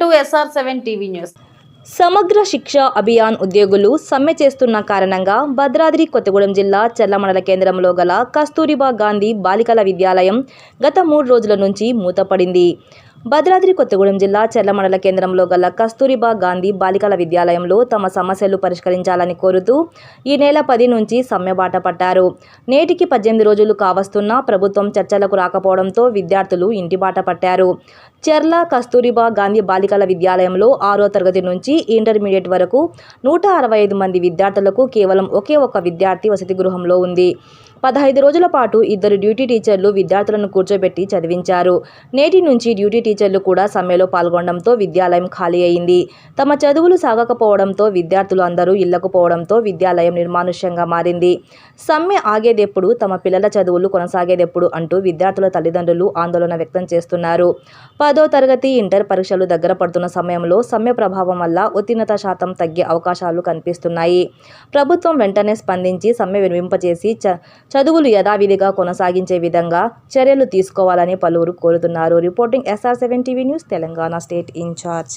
To SR seven TV news. Samagra Shiksha Abhiyan ఉద్యోగులు సమ్మె చేస్తున్న కారణంగా భద్రాద్రి కొత్తగూడెం జిల్లా చెర్ల మండల కేంద్రంలో గల కస్తూరిబా గాంధీ బాలికల విద్యాలయం గత మూడు రోజుల నుంచి మూతపడింది. భద్రాద్రి కొత్తగూడెం జిల్లా చెర్ల మండల కేంద్రంలో గల కస్తూరిబా గాంధీ బాలికల విద్యాలయంలో తమ సమస్యలు పరిష్కరించాలని కోరుతూ ఈ నెల పది నుంచి సమ్మె బాట పట్టారు. నేటికి పద్దెనిమిది రోజులు కావస్తున్నా ప్రభుత్వం చర్చలకు రాకపోవడంతో విద్యార్థులు ఇంటి బాట పట్టారు. చెర్ల కస్తూరిబా గాంధీ బాలికల విద్యాలయంలో ఆరో తరగతి నుంచి ఇంటర్మీడియట్ వరకు నూట అరవై ఐదు మంది విద్యార్థులకు కేవలం ఒకే ఒక విద్యార్థి వసతి గృహంలో ఉంది. పదహైదు రోజుల పాటు ఇద్దరు డ్యూటీ టీచర్లు విద్యార్థులను కూర్చోబెట్టి చదివించారు. నేటి నుంచి డ్యూటీ టీచర్లు కూడా సమ్మెలో పాల్గొనడంతో విద్యాలయం ఖాళీ అయింది. తమ చదువులు సాగకపోవడంతో విద్యార్థులు అందరూ ఇళ్ళకు పోవడంతో విద్యాలయం నిర్మానుష్యంగా మారింది. సమ్మె ఆగేదెప్పుడు తమ పిల్లల చదువులు కొనసాగేదెప్పుడు అంటూ విద్యార్థుల తల్లిదండ్రులు ఆందోళన వ్యక్తం చేస్తున్నారు. పదో తరగతి ఇంటర్ పరీక్షలు దగ్గర పడుతున్న సమయంలో సమ్మె ప్రభావం వల్ల ఉత్తీర్ణత శాతం తగ్గే అవకాశాలు కనిపిస్తున్నాయి. ప్రభుత్వం వెంటనే స్పందించి సమ్మె వినిపింపచేసి చ చదువులు యథావిధిగా కొనసాగించే విధంగా చర్యలు తీసుకోవాలని పలువురు కోరుతున్నారు. Reporting SR seven TV news Telangana state incharge.